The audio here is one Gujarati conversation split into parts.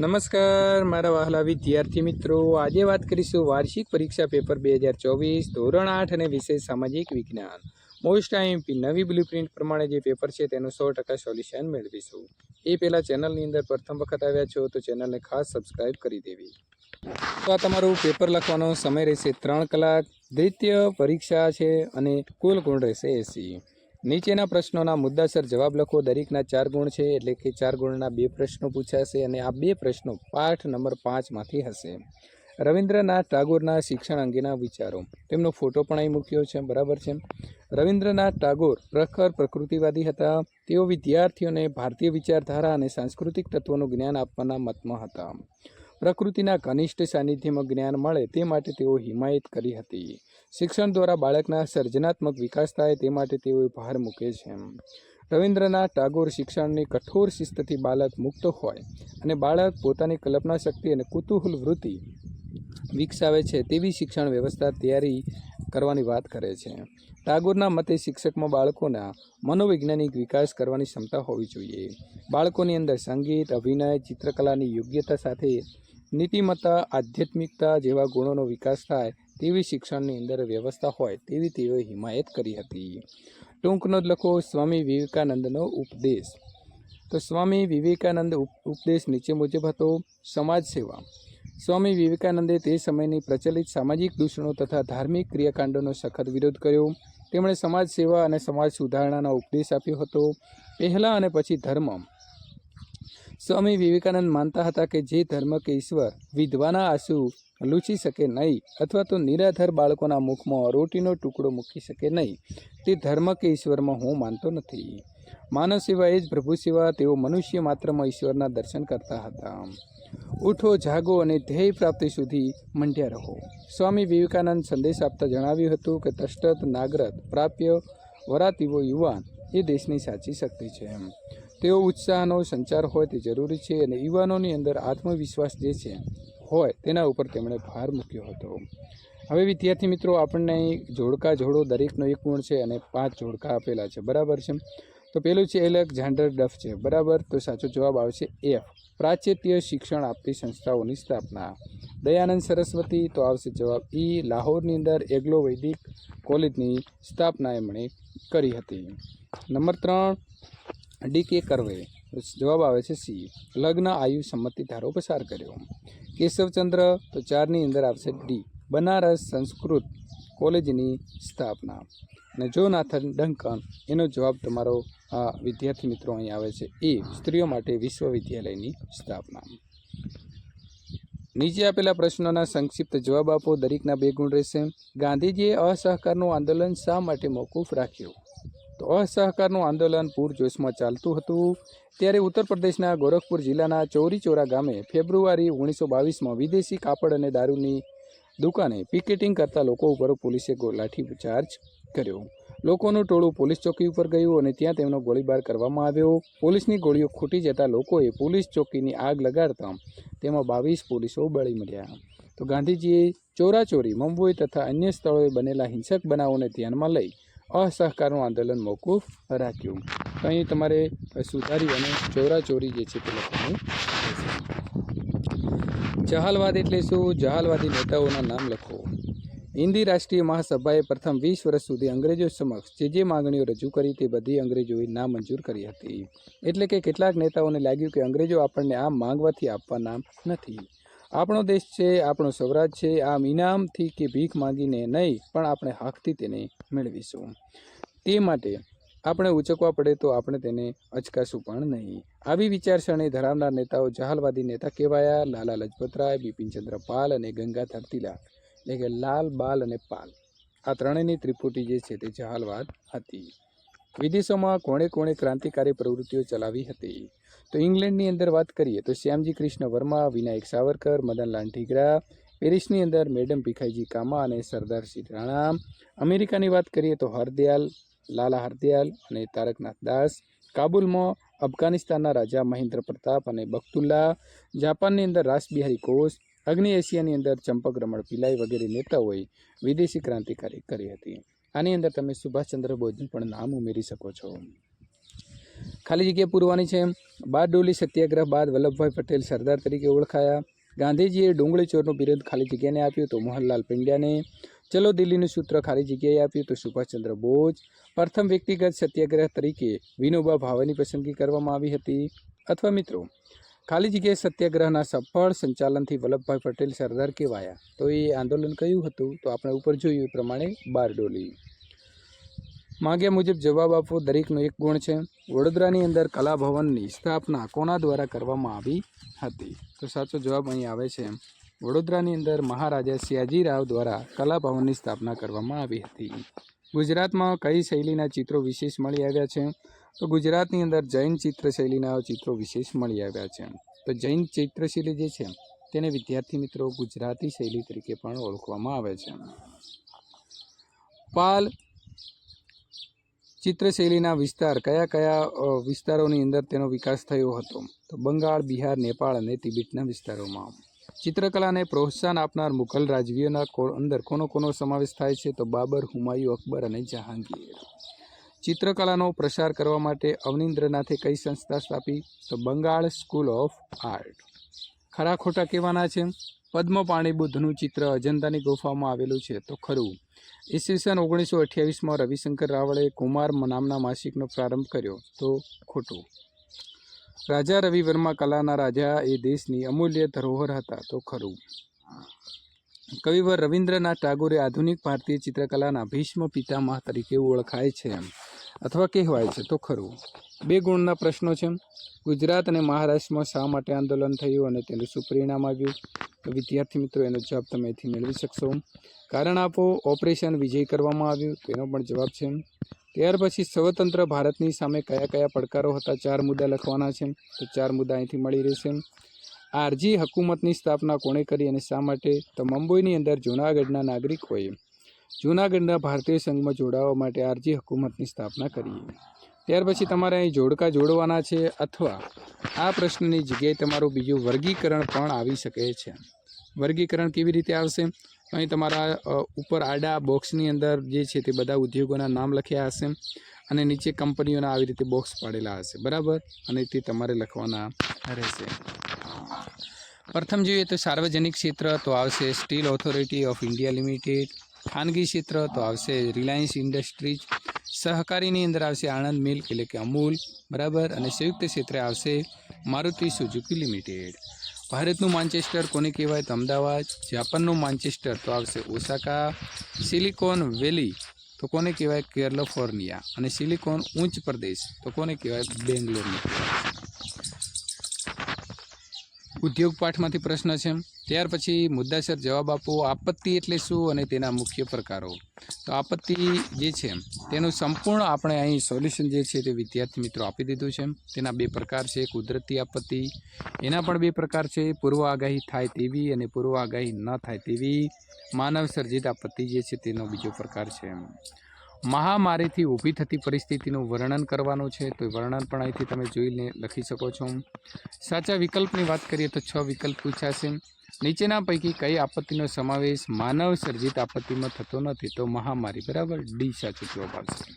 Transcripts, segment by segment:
નમસ્કાર, મારા વહાલા વિદ્યાર્થી મિત્રો. આજે વાત કરીશું વાર્ષિક પરીક્ષા પેપર બે હજાર ચોવીસ ધોરણ આઠ અને વિષય સામાજિક વિજ્ઞાન. મોસ્ટ આઈએમપી નવી બ્લુપ્રિન્ટ પ્રમાણે જે પેપર છે તેનું સો ટકા સોલ્યુશન મેળવીશું. એ પહેલાં ચેનલની અંદર પ્રથમ વખત આવ્યા છો તો ચેનલને ખાસ સબસ્ક્રાઇબ કરી દેવી. તો આ તમારું પેપર લખવાનો સમય રહેશે ત્રણ કલાક. દ્વિતીય પરીક્ષા છે અને કુલ ગુણ રહેશે એસી. નીચેના પ્રશ્નોના મુદ્દાસર જવાબ લખો. દરેકના ચાર ગુણ છે, એટલે કે ચાર ગુણના બે પ્રશ્નો પૂછાશે અને આ બે પ્રશ્નો પાઠ નંબર પાંચમાંથી હશે. રવિન્દ્રનાથ ટાગોરના શિક્ષણ અંગેના વિચારો. તેમનો ફોટો પણ અહીં મૂક્યો છે, બરાબર છે. રવિન્દ્રનાથ ટાગોર પ્રખર પ્રકૃતિવાદી હતા. તેઓ વિદ્યાર્થીઓને ભારતીય વિચારધારા અને સાંસ્કૃતિક તત્વોનું જ્ઞાન આપવાના મતમાં હતા. પ્રકૃતિના ઘનિષ્ઠ સાનિધ્યમાં જ્ઞાન મળે તે માટે તેઓ હિમાયત કરી હતી. શિક્ષણ દ્વારા બાળકના સર્જનાત્મક વિકાસ થાય તે માટે તેઓએ ભાર મૂકે છે. રવિન્દ્રનાથ ટાગોર શિક્ષણની કઠોર શિસ્તથી બાળક મુક્ત હોય અને બાળક પોતાની કલ્પના શક્તિ અને કુતૂહલ વૃત્તિ વિકસાવે છે તેવી શિક્ષણ વ્યવસ્થા તૈયારી કરવાની વાત કરે છે. ટાગોરના મતે શિક્ષકમાં બાળકોના મનોવૈજ્ઞાનિક વિકાસ કરવાની ક્ષમતા હોવી જોઈએ. બાળકોની અંદર સંગીત, અભિનય, ચિત્રકલાની યોગ્યતા સાથે નીતિમત્તા, આધ્યાત્મિકતા જેવા ગુણોનો વિકાસ થાય તેવી શિક્ષણની અંદર વ્યવસ્થા હોય તેવી તેઓએ હિમાયત કરી હતી. ટૂંકનો જ લખો સ્વામી વિવેકાનંદનો ઉપદેશ. તો સ્વામી વિવેકાનંદ ઉપદેશ નીચે મુજબ હતો, સમાજ સેવા. સ્વામી વિવેકાનંદે તે સમયની પ્રચલિત સામાજિક દૂષણો તથા ધાર્મિક ક્રિયાકાંડોનો સખત વિરોધ કર્યો. તેમણે સમાજ સેવા અને સમાજ સુધારણાનો ઉપદેશ આપ્યો હતો. પહેલાં અને પછી ધર્મ. સ્વામી વિવેકાનંદ માનતા હતા કે જે ધર્મ કે ઈશ્વર વિધવાના આંસુ લૂછી શકે નહીં અથવા તો નિરાધાર બાળકોના મુખમાં રોટીનો ટુકડો મૂકી શકે નહીં. તે ધર્મ કે ઈશ્વરમાં હું માનતો નથી. માનવ સેવા એ જ પ્રભુ સેવા તેઓ મનુષ્ય માત્રમાં ઈશ્વરના દર્શન કરતા હતા. ઉઠો, જાગો અને ધ્યેય પ્રાપ્તિ સુધી મંડ્યા રહો. સ્વામી વિવેકાનંદ સંદેશ આપતા જણાવ્યું હતું કે તષ્ટત નાગરત પ્રાપ્ય વરાતીવો યુવાન એ દેશની સાચી શક્તિ છે. એમ તેઓ ઉત્સાહનો સંચાર હોય તે જરૂરી છે અને યુવાનોની અંદર આત્મવિશ્વાસ જે છે, હોય તેના ઉપર તેમણે ભાર મૂક્યો હતો. હવે વિદ્યાર્થી મિત્રો, આપણને જોડકા જોડો દરેકનો એક ગુણ છે અને પાંચ જોડકા આપેલા છે. બરાબર છે? તો પેલું છે એલક ઝાંડર ડફ છે. બરાબર? તો સાચો જવાબ આવશે એફ. પ્રાચ્યત્ય શિક્ષણ આપતી સંસ્થાઓની સ્થાપના. દયાનંદ સરસ્વતી, તો આવશે જવાબ ઈ. લાહોરની અંદર એગ્લો વૈદિક કોલેજની સ્થાપના એમણે કરી હતી. નંબર ત્રણ ડી કે કરવે જવાબ આવે છે સી. લગ્ન આયુ સંમતિ ધારો પસાર કર્યો. કેશવચંદ્ર તો ચારની અંદર આવશે ડી. બનારસ સંસ્કૃત કોલેજની સ્થાપના. અને જોનાથન ડંકન એનો જવાબ તમારો વિદ્યાર્થી મિત્રો અહીં આવે છે એ. સ્ત્રીઓ માટે વિશ્વવિદ્યાલયની સ્થાપના. નીચે આપેલા પ્રશ્નોના સંક્ષિપ્ત જવાબ આપો. દરેકના બે ગુણ રહેશે. ગાંધીજીએ અસહકારનું આંદોલન શા માટે મોકૂફ રાખ્યું? તો અસહકારનું આંદોલન પૂરજોશમાં ચાલતું હતું. ત્યારે ઉત્તર પ્રદેશના ગોરખપુર જિલ્લાના ચોરીચોરા ગામે ફેબ્રુઆરી ઓગણીસો બાવીસમાં વિદેશી કાપડ અને દારૂની દુકાને પિકેટિંગ કરતા લોકો ઉપર પોલીસે લાઠીચાર્જ કર્યો. લોકોનું ટોળું પોલીસ ચોકી ઉપર ગયું અને ત્યાં તેમનો ગોળીબાર કરવામાં આવ્યો. પોલીસની ગોળીઓ ખૂટી જતા લોકોએ પોલીસ ચોકીની આગ લગાડતા તેમાં બાવીસ પોલીસો બળી મળ્યા. તો ગાંધીજીએ ચોરાચોરી મુંબઈ તથા અન્ય સ્થળોએ બનેલા હિંસક બનાવોને ધ્યાનમાં લઈ અસહકારનું આંદોલન મોકૂફ રાખ્યું. અહીં તમારે સુધારી અને ચોરાચોરી જે છે તે લખવાનું જહાલવાદ એટલે શું? જહાલવાદી નેતાઓના નામ લખો. હિન્દી રાષ્ટ્રીય મહાસભાએ પ્રથમ વીસ વર્ષ સુધી અંગ્રેજો સમક્ષ જે જે માંગણીઓ રજૂ કરી તે બધી અંગ્રેજોએ નામંજૂર કરી હતી. એટલે કે કેટલાક નેતાઓને લાગ્યું કે અંગ્રેજો આપણને આમ માંગવાથી આપવાના નથી. આપણો દેશ છે, આપણો સ્વરાજ છે, આમ ઇનામથી કે ભીખ માંગીને નહીં, પણ આપણે હકથી તેને મેળવીશું. તે માટે આપણે ઉચકવા પડે તો આપણે તેને અચકાશું પણ નહીં. આવી વિચારસરણી ધરાવનાર નેતાઓ જહાલવાદી નેતા કહેવાયા, લાલા લજપતરાય બિપિનચંદ્ર પાલ અને ગંગા ધરતીલા એટલે કે લાલ, બાલ અને પાલ. આ ત્રણેયની ત્રિપુટી જે છે તે જહાલવાદ હતી. વિદેશોમાં કોણે કોણે ક્રાંતિકારી પ્રવૃત્તિઓ ચલાવી હતી? તો ઇંગ્લેન્ડની અંદર વાત કરીએ તો શ્યામજી કૃષ્ણ વર્મા, વિનાયક સાવરકર મદનલાલ ઠીકરા પેરિસની અંદર મેડમ ભીખાઈજી કામા અને સરદારસિંહ રાણા. અમેરિકાની વાત કરીએ તો હરદયાલ, લાલા હરદયાલ અને તારકનાથ દાસ. કાબુલમાં અફઘાનિસ્તાનના રાજા મહેન્દ્ર પ્રતાપ અને બખ્તુલ્લા. જાપાનની અંદર રાસબિહારી કોષ અગ્નિ એશિયાની અંદર ચંપક રમણ પિલાઈ વગેરે નેતાઓએ વિદેશી ક્રાંતિકારી કરી હતી. આની અંદર તમે સુભાષચંદ્ર બોઝનું પણ નામ ઉમેરી શકો છો. ખાલી જગ્યા પૂરવાની છે બારડોલી સત્યાગ્રહ બાદ વલ્લભભાઈ પટેલ સરદાર તરીકે ઓળખાયા. ગાંધીજીએ ડુંગળી ચોરનું બિરુદ ખાલી જગ્યાને આપ્યું તો મોહનલાલ પિંડ્યાને. ચલો દિલ્હીનું સૂત્ર ખાલી જગ્યાએ આપ્યું તો સુભાષચંદ્ર બોઝ. પ્રથમ વ્યક્તિગત સત્યાગ્રહ તરીકે વિનોબા ભાવેની પસંદગી કરવામાં આવી હતી. અથવા મિત્રો ખાલી જગ્યાએ સત્યાગ્રહના સફળ સંચાલનથી વલ્લભભાઈ પટેલ સરદાર કહેવાયા. તો એ આંદોલન કયું હતું? તો આપણે ઉપર જોયું એ પ્રમાણે બારડોલી. માગ્યા મુજબ જવાબ આપવો દરેકનો એક ગુણ છે. વડોદરાની અંદર કલા ભવનની સ્થાપના કોના દ્વારા કરવામાં આવી હતી? તો સાચો જવાબ અહીં આવે છે. વડોદરાની અંદર મહારાજા સિયાજીરાવ દ્વારા કલા ભવનની સ્થાપના કરવામાં આવી હતી. ગુજરાતમાં કઈ શૈલીના ચિત્રો વિશેષ મળી આવ્યા છે? તો ગુજરાતની અંદર જૈન ચિત્ર શૈલીના ચિત્રો વિશેષ મળી આવ્યા છે. તો જૈન ચિત્રશૈલી જે છે, તેને વિદ્યાર્થી મિત્રો ગુજરાતી શૈલી તરીકે પણ ઓળખવામાં આવે છે. પાલ ચિત્રશૈલીના વિસ્તાર, કયા કયા વિસ્તારોની અંદર તેનો વિકાસ થયો હતો? તો બંગાળ, બિહાર, નેપાળ અને તિબેટના વિસ્તારોમાં. ચિત્રકલાને પ્રોત્સાહન આપનાર મુઘલ રાજવીઓના અંદર કોનો કોનો સમાવેશ થાય છે? તો બાબર, હુમાયુ અકબર અને જહાંગીર. ચિત્રકલાનો પ્રસાર કરવા માટે અવનિન્દ્રનાથે કઈ સંસ્થા સ્થાપી? તો બંગાળ સ્કૂલ ઓફ આર્ટ. ખરા ખોટા કહેવાના છે? પદ્મપાણી બુદ્ધનું ચિત્ર અજંતાની ગુફામાં આવેલું છે. તો ખરું. ઈસવીસન ઓગણીસો અઠ્યાવીસમાં રવિશંકર રાવળે કુમાર નામના માસિકનો પ્રારંભ કર્યો. તો ખોટું. રાજા રવિ વર્મા કલાના રાજા એ દેશની અમૂલ્ય ધરોહર હતા. તો ખરું. કવિવર રવિન્દ્રનાથ ટાગોરે આધુનિક ભારતીય ચિત્રકલાના ભીષ્મ પિતામહ તરીકે ઓળખાય છે એમ. અથવા કહેવાય છે તો ખરું. બે ગુણના પ્રશ્નો છે ગુજરાત અને મહારાષ્ટ્રમાં શા માટે આંદોલન થયું અને તેનું શું પરિણામ આવ્યું? તો વિદ્યાર્થી મિત્રો, એનો જવાબ તમે અહીંથી મેળવી શકશો કારણ આપો, ઓપરેશન વિજય કરવામાં આવ્યું તેનો પણ જવાબ છે ત્યાર પછી સ્વતંત્ર ભારતની સામે કયા કયા પડકારો હતા, ચાર મુદ્દા લખવાના છે તો ચાર મુદ્દા અહીંથી મળી રહેશે આરજી હકુમતની સ્થાપના કોણે કરી અને શા માટે? તો મુંબઈની અંદર જૂનાગઢના નાગરિકોએ જૂનાગઢના ભારતીય સંઘમાં જોડાવા માટે આરજી હકુમતની સ્થાપના કરી. ત્યાર પછી તમારે અહીં જોડકા જોડવાના છે અથવા આ પ્રશ્નની જગ્યાએ તમારું બીજું વર્ગીકરણ પણ આવી શકે છે. વર્ગીકરણ કેવી રીતે આવશે? અહીં તમારા ઉપર આડા બોક્સની અંદર જે છે તે બધા ઉદ્યોગોના નામ લખ્યા હશે અને નીચે કંપનીઓના આવી રીતે બોક્સ પાડેલા હશે. બરાબર? અને તે તમારે લખવાના રહેશે. પ્રથમ જોઈએ તો સાર્વજનિક ક્ષેત્ર તો આવશે Steel Authority of India Limited. ખાનગી ક્ષેત્ર તો આવશે રિલાયન્સ ઇન્ડસ્ટ્રીઝ. સહકારીની અંદર આવશે આણંદ મિલ્ક એટલે કે અમૂલ, બરાબર? અને સંયુક્ત ક્ષેત્રે આવશે મારુતિ સુઝુકી લિમિટેડ. ભારતનું માન્ચેસ્ટર કોને કહેવાય તો અમદાવાદ. જાપાનનું માન્ચેસ્ટર તો આવશે ઓસાકા. સિલિકોન વેલી તો કોને કહેવાય? કેલિફોર્નિયા અને સિલિકોન ઉચ્ચ પ્રદેશ તો કોને કહેવાય? બેંગ્લોરને કહેવાય. ઉદ્યોગ પાઠમાંથી પ્રશ્ન છે. ત્યાર પછી મુદ્દાસર જવાબ આપો, આપત્તિ એટલે શું અને તેના મુખ્ય પ્રકારો? તો આપત્તિ જે છે, તેનું સંપૂર્ણ આપણે અહીં સોલ્યુશન જે છે તે વિદ્યાર્થી મિત્રો આપી દીધું છે. તેના બે પ્રકાર છે, કુદરતી આપત્તિ, એના પણ બે પ્રકાર છે, પૂર્વ આગાહી થાય તેવી અને પૂર્વ આગાહી ન થાય તેવી. માનવસર્જિત આપત્તિ જે છે તેનો બીજો પ્રકાર છે. મહામારીથી ઊભી થતી પરિસ્થિતિનું વર્ણન કરવાનું છે, તો એ વર્ણન પણ અહીંથી તમે જોઈને લખી શકો છો. સાચા વિકલ્પની વાત કરીએ તો છ વિકલ્પ પૂછાશે નીચેના પૈકી કઈ આપત્તિનો સમાવેશ માનવ સર્જિત આપત્તિમાં થતો નથી, તો મહામારી, બરાબર? ડી સાચો જવાબ આવશે.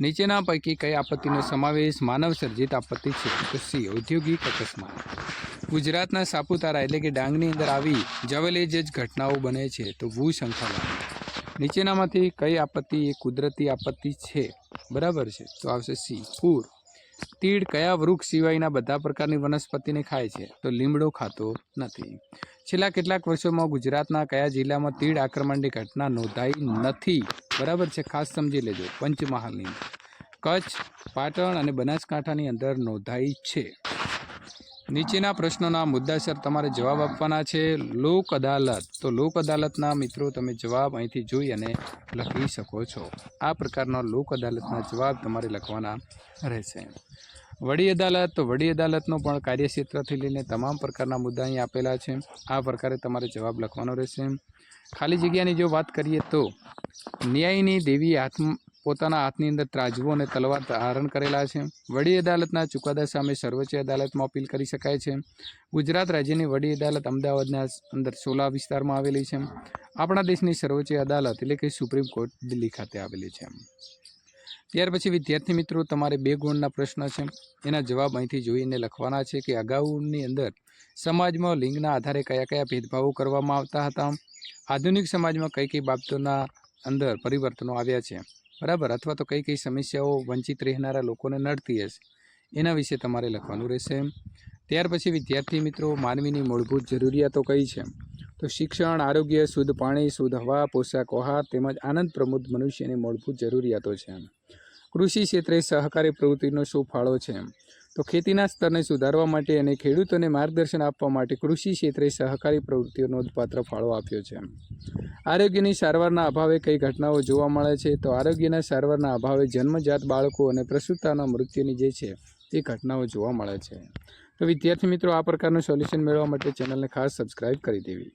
નીચેના પૈકી કઈ આપત્તિનો સમાવેશ માનવ સર્જિત આપત્તિ છે, તો સી, ઔદ્યોગિક અકસ્માત. ગુજરાતના સાપુતારા એટલે કે ડાંગની અંદર આવી જવલેજ જ ઘટનાઓ બને છે, તો ભૂસંખાવાની નીચેનામાંથી કઈ આપત્તિ, એ કુદરતી આપત્તિ છે? બરાબર છે. તો આવશે સી. પૂર. તીડ કયા વૃક્ષ સિવાયના બધા પ્રકારની વનસ્પતિને ખાય છે? તો લીમડો ખાતો નથી. છેલ્લા કેટલાક વર્ષોમાં ગુજરાતના કયા જિલ્લામાં તીડ આક્રમણની ઘટના નોંધાઈ નથી? બરાબર છે. ખાસ સમજી લેજો. પંચમહાલની. કચ્છ, પાટણ અને બનાસકાંઠાની અંદર નોંધાઈ છે. નીચેના પ્રશ્નોના મુદ્દાસર તમારે જવાબ આપવાના છે. લોક અદાલત. તો લોક અદાલતના મિત્રો, તમે જવાબ અહીંથી જોઈ અને લખી શકો છો. આ પ્રકારના લોક અદાલતના જવાબ તમારે લખવાના રહેશે. વડી અદાલત. તો વડી અદાલતનો પણ કાર્યક્ષેત્રથી લઈને તમામ પ્રકારના મુદ્દા અહીં આપેલા છે. આ પ્રકારે તમારે જવાબ લખવાનો રહેશે. ખાલી જગ્યાની જો વાત કરીએ તો ન્યાયની દેવી હાથ પોતાના હાથની અંદર ત્રાજવો અને તલવાર ધારણ કરેલા છે. વડી અદાલતના ચુકાદા સામે સર્વોચ્ચ અદાલતમાં અપીલ કરી શકાય છે. ગુજરાત રાજ્યની વડી અદાલત અમદાવાદના અંદર સોલા વિસ્તારમાં આવેલી છે. આપણા દેશની સર્વોચ્ચ અદાલત એટલે કે સુપ્રીમ કોર્ટ દિલ્હી ખાતે આવેલી છે. ત્યાર પછી વિદ્યાર્થી મિત્રો, તમારે બે ગુણના પ્રશ્ન છે. એના જવાબ અહીંથી જોઈને લખવાના છે કે અગાઉની અંદર સમાજમાં લિંગના આધારે કયા કયા ભેદભાવો કરવામાં આવતા હતા? આધુનિક સમાજમાં કઈ કઈ બાબતોના અંદર પરિવર્તનો આવ્યા છે? બરાબર? અથવા તો કઈ કઈ સમસ્યાઓ વંચિત રહેનારા લોકોને નડતી હશે? એના વિશે તમારે લખવાનું રહેશે ત્યાર પછી વિદ્યાર્થી મિત્રો, માનવીની મૂળભૂત જરૂરિયાતો કઈ છે? તો શિક્ષણ, આરોગ્ય, શુદ્ધ પાણી, શુદ્ધ હવા પોશાક આહાર તેમજ આનંદ પ્રમોદ મનુષ્યની મૂળભૂત જરૂરિયાતો છે કૃષિ ક્ષેત્રે સહકારી પ્રવૃત્તિનો શું ફાળો છે તો ખેતીના સ્તરને સુધારવા માટે અને ખેડૂતોને માર્ગદર્શન આપવા માટે કૃષિ ક્ષેત્રે સહકારી પ્રવૃત્તિઓ નોંધપાત્ર ફાળો આપ્યો છે. આરોગ્યની સારવારના અભાવે કઈ ઘટનાઓ જોવા મળે છે? તો આરોગ્યના સારવારના અભાવે જન્મજાત બાળકો અને પ્રસૂતાના મૃત્યુની જે છે, તે ઘટનાઓ જોવા મળે છે. તો વિદ્યાર્થી મિત્રો, આ પ્રકારનું સોલ્યુશન મેળવવા માટે ચેનલને ખાસ સબસ્ક્રાઇબ કરી દેવી.